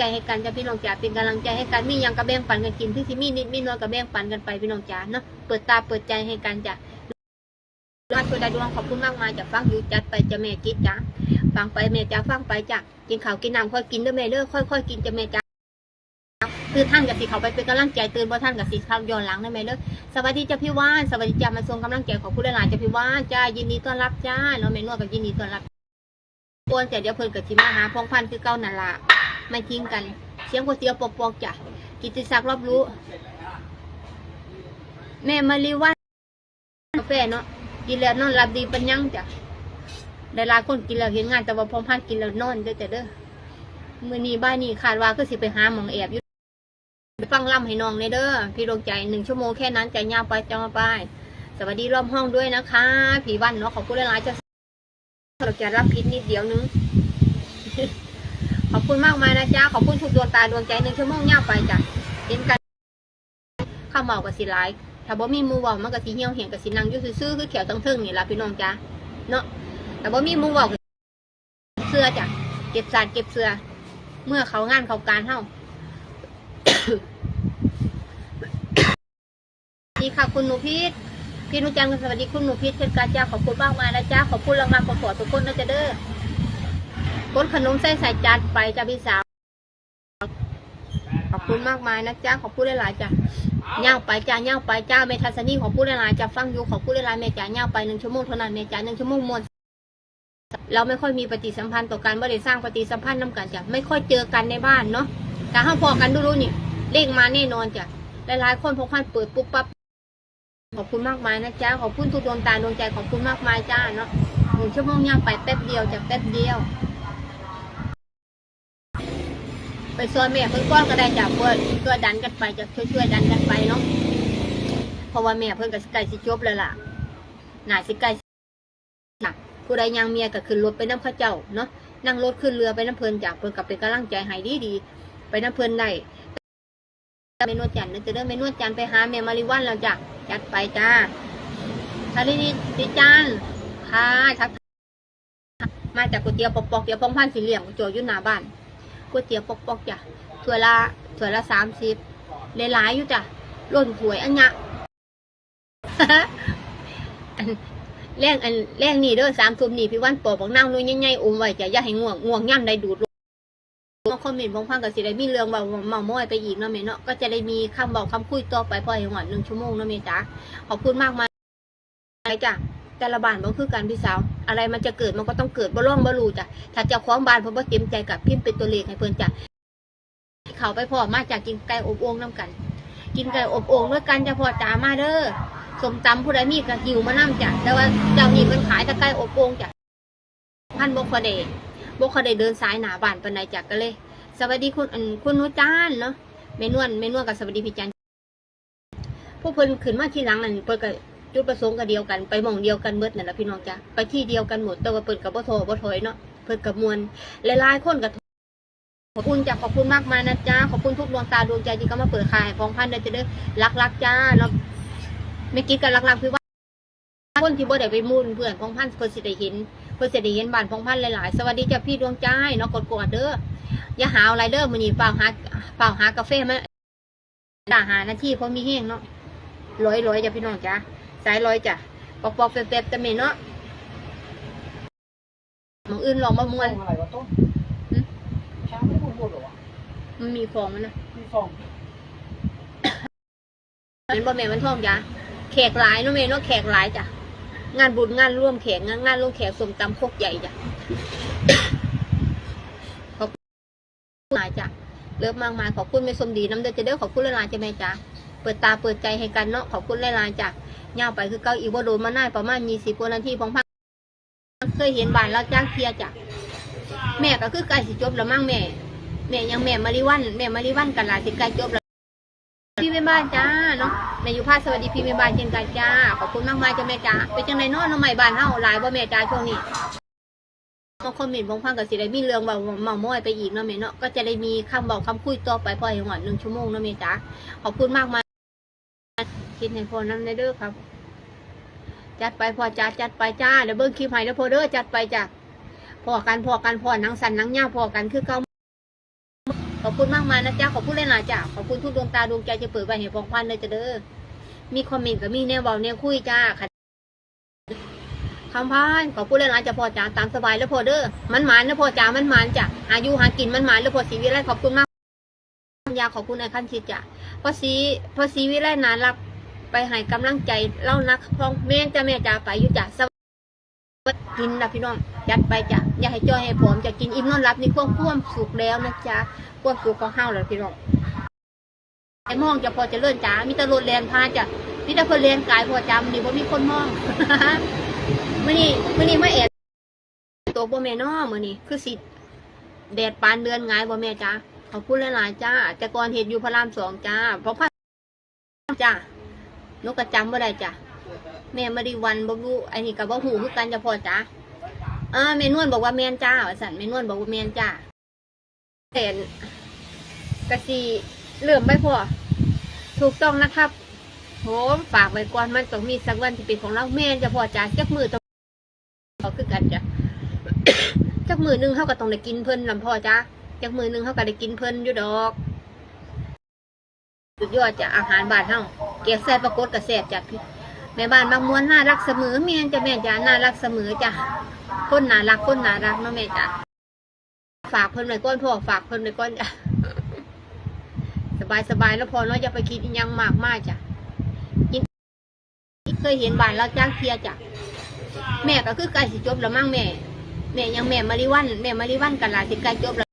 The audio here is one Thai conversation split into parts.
ใจให้กันจะพี่น้องจ๋าเป็นกำลังใจให้กันมียังกระแบ่งปันกันกินที่สิมีนิดมีน้อยกระแบ่งปันกันไปพี่น้องจ๋าเนาะเปิดตาเปิดใจให้กันจ้ะมาช่วยได้ดวงขอบคุณมากมายจากฟังอยู่จัดไปจะแม่คิดจ้ะฟังไปแม่จ๋าฟังไปจ้ะกินข้าวกินน้ำค่อยกินเด้อแม่เด้อค่อยๆกินจะแม่จ๋าคือท่านกับสิเขาไปเป็นกำลังใจตื่นบ่ท่านกับสิเขาย้อนหลังได้ไหมเด้อสวัสดีจ้าพี่ว่านสวัสดีจ้ามาส่งกำลังใจขอบคุณหลายๆจ้าพี่ว่านจ้ายินดีต้อนรับจ้าเนาะแม่นวดกับยินดีต้อนรับกวนแต่เดี๋ยวเพิ่นกับชิมาหาพงพันธ์คือเก้านั่นละ ไม่ทิ้งกัน เสียงก๋วยเตี๋ยวปอกๆจ้ะกิติศักดิ์รอบรู้ แม่มารีวันกาแฟเนาะกินแล้วนอนหลับดีปัญญังจ้ะได้ลาคนกินแล้วเห็นงานแต่ว่าพงพันธุ์กินแล้วนอนเด้อจ้ะเด้อมือนี้บ้านนี้คาดว่าคือสิไปหาหมองแอบอยู่ไปฟังล่ำให้น้องเลยเด้อพี่ดวงใจหนึ่งชั่วโมงแค่นั้นใจยาวไปจะมาไป สวัสดีรอบห้องด้วยนะคะ ผีวันเนาะขอบคุณหลายๆจ้ะเราจะรับพิษนิดเดียวนึง ขอบคุณมากมายนะจ๊ะขอบคุณทุกดวงตาดวงใจหนึ่งชั่วโมงเงาไปจ้ะเห็นกันข้าวเมากับสิหลายถ้าบ่มีมูว้ามันก็สิเหี่ยวเหี่ยงกับสินังยู่ซื่อคือเขียวทั้งเทิงนี่ละพี่น้องจ้ะเนาะแต่บ่มีมูว้าก็เสื้อจ้ะเก็บสารเก็บเสื้อเมื่อเขางานเขาการเฮาดีค่ะคุณหนูพีทพี่หนุจันทร์สวัสดีคุณหนูพีทเช่นกันจ้าขอบคุณมากมายนะจ้าขอบคุณรางวัลขอขอทุกคนนะจ๊ะเด้อ กดขนมใส่ใส่จานไปจ้าพี่สาว ขอบคุณมากมายนะจ้าขอบคุณหลายๆจ้าเง่าไปจ้าเง่าไปจ้าเมทัศนีขอบคุณหลายๆจ้าฟังอยู่ขอบคุณหลายๆแม่จ้าเง่าไปหนึ่งชั่วโมงเท่านั้นแม่จ้าหนึ่งชั่วโมงมวนเราไม่ค่อยมีปฏิสัมพันธ์ต่อกันไม่ได้สร้างปฏิสัมพันธ์น้ากันจ้ะไม่ค่อยเจอกันในบ้านเนาะแต่ห้าพอกันดูๆนี่เลขมาแน่นอนจ้ะหลายๆคนพอพันเปิดปุ๊บปั๊บขอบคุณมากมายนะจ๊ะขอบคุณทุกดวงตาดวงใจขอบคุณมากมายจ้าเนาะหนึ่งชั่วโมงย่างไปแป๊บเดียวจากแป๊บเดียว ไปซอยแม่เพิ่นก้อนก็ได้จากเพื่อนช่วยดันกันไปจะช่วยช่วยดันกันไปเนาะเพราะว่าแม่เพิ่นก็สิใกล้สิจบแล้วล่ะน่าสิใกล้สิน่ะผู้ใดยังเมียก็ขึ้นรถไปน้ำข้าเจ้าเนาะนั่งรถขึ้นเรือไปน้ำเพลินจากเพิ่นกับเป็นกำลังใจให้ดีดีไปน้ำเพลินได้เมนวดจันทร์นะจะเริ่มเมนวดจันทร์ไปหาเมมาริวันแล้วจ้ะจัดไปจ้าสวัสดีดิจันค่ะทักมาจากก๋วยเตี๋ยวปอกๆเตี๋ยวพงพันสีเหลี่ยมโจอยู่หน้าบ้าน ก๋วยเตี๋ยวปอกๆจ้ะถ้วละถ้วละสามสิบหลายๆอยู่จ้ะล้นถ้วยอันเนี้ยแรงอันแรงนี่เด้อสามทุ่มนี่พี่วันปอกบอกนั่งนู่นใหญ่ๆอมไว้จ้ะอย่าให้ง่วงง่วงย่ำได้ดูดมาคอมเมนต์บางพังกับสิได้มีเรื่องเบาเมาม้อยไปอีกเนาะเมเนาะก็จะได้มีคำบอกคำคุยต่อไปพอให้หอดหนึ่งชั่วโมงเนาะเมจ้าขอบคุณมากมายจ้ะแต่ละบ้านบ่คือกันพี่สาว อะไรมันจะเกิดมันก็ต้องเกิดบ่ร่องบ่รูจ้ะถ้าเจ้าของบ้านเพิ่นบ่เต็มใจกับพิมพ์เป็นตัวเลขให้เพิ่นจ้ะเขาไปพ่อมาจากกินไก่อบโอ่งน้ำกัน กินไก่อบโอ่งด้วยกันจะพอจามาเด้อสมตำผู้ใดมีก็หิวมานํจ้ะแต่ว่าเจ้านี่เพิ่นขายแต่ไก่อบโอ่งจ้ะพันบ่ค่อยได้บ่ค่อยได้เดินสายหนาบ้านปานใดจ้ะก็เลย สวัสดีคุณคุณนุจานเนาะเมนวนเมนวนกับสวัสดีพี่จันพวกเพิ่นขึ้นมาที่หลังนั่นเพิ่นก็ จุดประสงค์ก็เดียวกันไปมองเดียวกันเบิดนั่นแหละพี่น้องจ้ะไปที่เดียวกันหมดแต่ว่าเพิ่นกับบ่โทรบ่ถอยเนาะเพิ่นกับมวลหลายๆคนก็ขอบคุณจ้ะขอบคุณมากมายนะจ้าขอบคุณทุกดวงตาดวงใจที่ก็มาเปิดขายพองพันเด้จะได้รักๆจ้าเนาไม่คิดกันรักรักๆคือว่าคนที่บ่ได้ไปมุ่นเพื่อนพองพันเพิ่นสิได้เห็นเพิ่นสิได้เห็นบ้านพองพันหลายๆ สวัสดีจ้ะพี่ดวงใจเนาะกดๆเด้ออย่าหาอะไรเด้อมื้อนี้เปล่าหาเปล่าหากาแฟมาด่าหาหน้าที่เพราะมีแห้งเนาะร้อยร้อยจ้ะพี่น้องจ้ะ สายร้อยจ้ะปอกปอกๆแป๊บๆแต่เมนเนาะหมองอื่นลองมามวนอะไรวะต้นหึช้างไม่พูดพูดหรอวะมันมีฟองมันนะมีฟองเป็นบ่แม่นมันท่องจ้ะแขกหลายเนาะเมนเนาะแขกหลายจ้ะงานบุญงานร่วมแขกงานงานร่วมแขกสมตำโคกใหญ่จ้ะขอบคุณหลายจ้ะเลิฟมากมายขอบคุณไม่สมดีน้ำเดือดจะเด้อขอบคุณหลายๆจ้ะแม่จ้ะ เปิดตาเปิดใจให้กันเนาะขอบคุณหลายๆจ้ะย่าไปคือเก้าอีวโดนมาหน้าประมาณยี่สิบกว่านาทีพองพังเคยเห็นบ้านเราจ้างเทียจ้ะแม่ก็คือใกล้สิจบแล้วมั่งแม่แม่ยังแม่มาริวันแม่มาริวันกันหลายสิใกล้จบแล้วพี่แม่บ้านจ้าเนาะแม่อยู่ภาคสวัสดีพี่แม่บ้านเช่นกันจ้าขอบคุณมากมายจ้ะแม่จ้าเป็นจังไดเนาะน้องใหม่บ้านเฮาหลายบ่แม่จ้าช่วงนี้บางคนเห็นบงพังกับสิได้มีเรื่องเบาเมาม้อยไปอีกเนาะเมเนาะก็จะได้มีคำบอกคำคุยต่อไปพอให้หอดหนึ่งชั่วโมงเนาะเมจ้าขอบคุณมากมาย คิดให้พอนั้นในเด้อครับ จัดไปพอจ้าจัดไปจ้าเดี๋ยวเบิ้งคลิปให้แล้วพอเด้อจัดไปจ้าพอกันพอกันพอนังสันนังยาพอกันคือเก่าขอบคุณมากมายนะจ๊ะขอบคุณหลายๆจ้ะขอบคุณทุกดวงตาดวงใจจะเปิดไปเห็นพองพันเลยจะเด้อมีคอมเมนต์กับมีแนวเบาแนวคุยจ้าค่ะคำพานขอบคุณหลายๆจ้ะพอจ๋าตามสบายแล้วพอเด้อมันหมานนะพ่อจ๋ามันหมานจ้ะหายู่หากินมันหมานแล้วพอสีวิไลขอบคุณมากยาขอบคุณในขั้นชิดจ้ะพอสีพอสีวิไลนานรัก ไปให้กำลังใจเล่านักพ้องแม่จ้ะแม่จ๋าไปอยู่จ้ะสวัสดีกินนะพี่น้องยัดไปจ้ะอย่าให้จ้อยให้ผอมจะกินอิ่มนอนรับนี่ควบควมสุกแล้วนะจ๊ะควบสูงของเฮาแล้วพี่น้องไอ้มองจะพอจะเลื่อนจ้ามีแต่รถแลนพาจ้ะมีต่เพิ่นเรียนกายพอจำนี่บ่มีคนมองมื้อนี้มื้อนี้มาแอดตัวบ่แม่น้อมื้อนี้คือสิแดดปานเดือนหงายบ่แม่จ้าขอบคุณหลายๆจ้าแต่ก่อนเฮ็ดอยู่พระรามสองจ้าเพราะพันจ้า นกกระจำบ่ได้จ้ะแม่มาริวันบ่รู้อันนี้ก็บ่ฮู้คือกันจะพอจ้าอ่าแม่นวลบอกว่าแม่นจ้าว่าซั่นแม่นวลบอกว่าแม่นจ้าเห็นกะสีเหลื่อมไม่พอถูกต้องนะครับโหฝากไว้ก่อนมันต้องมีสักวันที่เป็นของเราแม่นจะพอจ่าจักมือต้องเอาคือกันจ้ะจักมือหนึงเขาก็ต้องได้กินเพิ่นลำพ่อจ้าจักมือหนึงเขาก็ได้กินเพิ่นอยู่ดอก สุดยอดจ้ะอาหารบ้านเฮาเก็บแซ่บปรากฏกับแซ่บจ้ะพี่แม่บ้านบางม้วนน่ารักเสมอแม่นจะแม่จ้าน่ารักเสมอจ้ะคนน่ารักคนน่ารักเนาะแม่จ้ะฝากเพิ่นไว้ก้อนพ่อฝากเพิ่นไว้ก้อนจ้ะสบายสบายแล้วพอเนาะอย่าไปคิดยังมากมากจ้ะกินเคยเห็นบ้านเราจ้างเทียจ้ะแม่ก็คือใกล้สิจบแล้วมั่งแม่ แม่ยังแม่มาริวันแม่มาริวันกันหลายสิใกล้จบแล้ว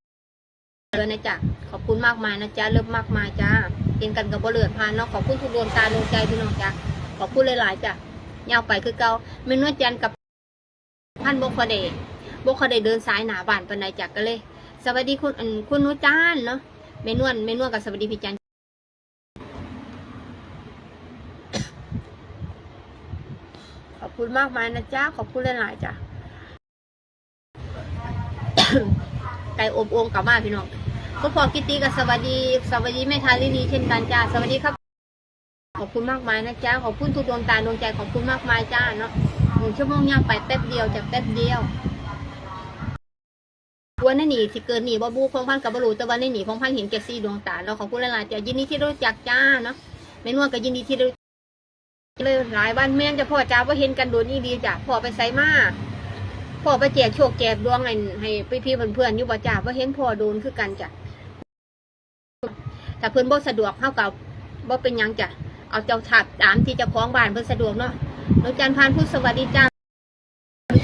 เลยนะจ๊ะขอบคุณมากมายนะจ๊ะเริ่มมากมายจ้า เห็นกันกับบ่เลือดพานเนาะขอบคุณทุกดวงตาดวงใจพี่น้องจ้ะขอบคุณหลายๆจ้ะยาวไปคือเก่าเมนวดจันกับพันบกคเดบกเขาได้เดินสายหนาบานปนใดจักก็เลย สวัสดีคุณคุณนุจานเนาะเมนวนเมนวนกับสวัสดีพี่จันขอบคุณมากมายนะจ๊ะขอบคุณหลายๆจ้ะไก่อบโอ่งกลับมาพี่น้อง ก็พอกิตตี้กับสวัสดีสวัสดีแม่ทาลินีเช่นกันจ้าสวัสดีครับ ขอบคุณมากมายนะจ๊ะขอบคุณทุกดวงตาดวงใจขอบคุณมากมายจ้าเนาะหนึ่งชั่วโมงย่างไปแป๊บเดียวจากแป๊บเดียววันนี้หนีสิเกินหนีบ่บูพงพันกับบรูแต่วันนี้หนีพงพันเห็นแก่ซีดวงตาเราขอบคุณหลายๆจ้ะยินดีที่รู้จักจ้าเนาะไม่นวดก็ยินดีที่รู้เลยหลายวันแม่นจะพ่อจ้าว่าเห็นกันโดนนี่ดีจ้ะพ่อไปไซมาพ่อไปแจกโชคแจกดวงให้ให้พี่ๆเพื่อนอยู่บ่จ้าว่าเห็นพ่อโดนคือกันจ้ะ ถ้าเพื่อนบ่สะดวกเท่ากับบ่เป็นยังจ้ะเอาเจ้าถัดตามที่เจะคล้าของบ้านเพื่อนสะดวกเนาะน้องจันพานพูดสวัสดีจ้า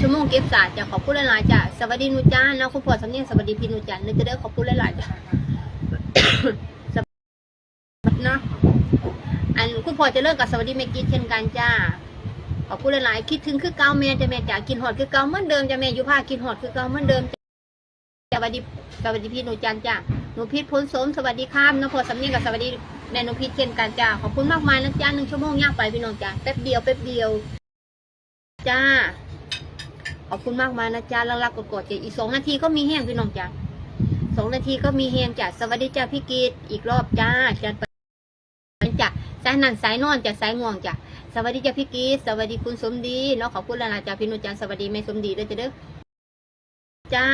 ชั่วโมงเก็บศาสตร์จะขอบคุณหลายๆจ้ะสวัสดีหนูจ้านะคุณพ่อสำเนียงสวัสดีพี่หนูจันนึกจะได้ขอบคุณหลายๆจ้ะสวัสดีนะอันคุณพ่อจะเลิกกับสวัสดีแม่กีดเช่นกันจ้าขอบคุณหลายๆคิดถึงคือเก่าแม่จะแม่จ๋ากินหอดคือเก่าเหมือนเดิมจะแม่อยู่ภาคกินหอดคือเก่าเหมือนเดิมสวัสดีสวัสดีพี่หนูจันจ้า หนูพิษพ้นสมสวัสดีครับนพ่อสำเนียงกับสวัสดีแม่หนูพิษเช่นกันจ้าขอบคุณมากมายนะจ้าหนึ่งชั่วโมงยางไปพี่น้องจ้าแป๊บเดียวแป๊บเดียวจ้า ขอบคุณมากมายนะจ๊ะแล้วรักกกดๆจ้ะอีกสองนาทีก็มีแห้งพี่น้องจ้ะสองนาทีก็มีแห้งจ้ะสวัสดีจ้ะพี่กีดอีกรอบจ้าจัดไปจ้ะสายนั่นสายนอนจ้ะสายง่วงจ้ะสวัสดีจ้ะพี่กีดสวัสดีคุณสมดีเนาะขอบคุณแล้วนะจ้ะพี่นุจันสวัสดีแม่สมดีด้วยจ้ะเด้อจ้า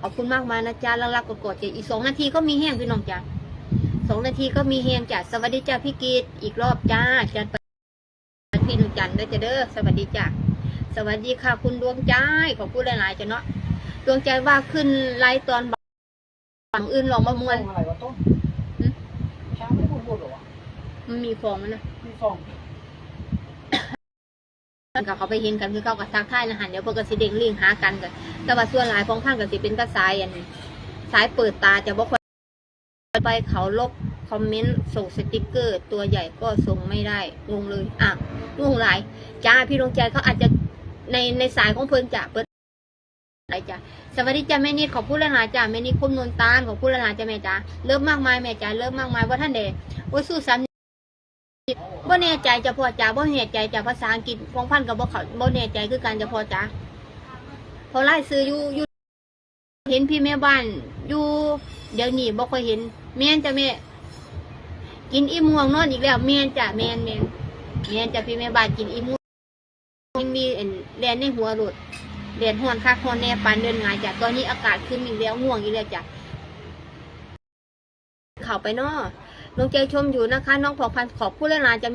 ขอบคุณมากมายนะจ๊ะแล้วรักกดๆจ้ะอีกสองนาทีก็มีแห้งพี่น้องจ้ะสองนาทีก็มีแห้งจ้ะสวัสดีจ้ะพี่กีดอีกรอบจ้าจัดไปพี่นุจันด้วยจ้ะเด้อสวัสดีจ้ะสวัสดีค่ะ คุณดวงใจขอบคุณหลายๆจ้ะเนาะดวงใจว่าขึ้นไลฟ์ตอนบ่างอื่นลองมามวนฟองอะไรวะต้นเช้าไม่พูดพูดหรอวะมันมีฟองมันนะมีฟอง กับเขาไปเห็นกันคือเขากับทักทายนะหันเดี๋ยวพวกก็สิเด้งลิงหากันกันแต่ว่าส่วนหลายของพันก็สิเป็นกระสายอันสายเปิดตาจะบอกว่าไปเขาลบคอมเมนต์ส่งสติกเกอร์ ตัวใหญ่ก็ส่งไม่ได้งงเลยอะงงหลายจ้าพี่ดวงใจเขาอาจจะในในสายของเพิ่นจะเปิดอะไรจ้ะสวัสดีจ้าแม่นิดขอบคุณหลายจ้าแม่นิดคุณนวลตาลขอบคุณหลายจ้าแม่จ้าเริ่มมากมายแม่จ้าเริ่มมากมายว่าท่านเดชโอ้ยสู้ซ้ำ บ่แน่ใจจะพอจ้าบ่แน่ใจจะภาษาอังกฤษฟองพันกับบ่เขาบ่แน่ใจคือการจะพอจ้าพอไล่ซื้ออยู่อยู่เห็นพี่แม่บ้านอยู่เดี๋ยวนี้บ่ค่อยเห็น แม่นจะแม่กินอิ่มห่วงนอนอีกแล้ว แม่นจ้ะแม่นแม่นแม่นจะพี่แม่บ้านกินอิ่มห่วงยังมีแลนในหัวรถแดดฮ้อนคักฮ้อนแน่ปานเดินงายจ้ะตอนนี้อากาศขึ้นอีกแล้วง่วงอีกแล้วจ้ะข่าไปเนาะ น้องเจชมอยู่นะคะ น้องผอพันขอบผู้เล่นลานจะมี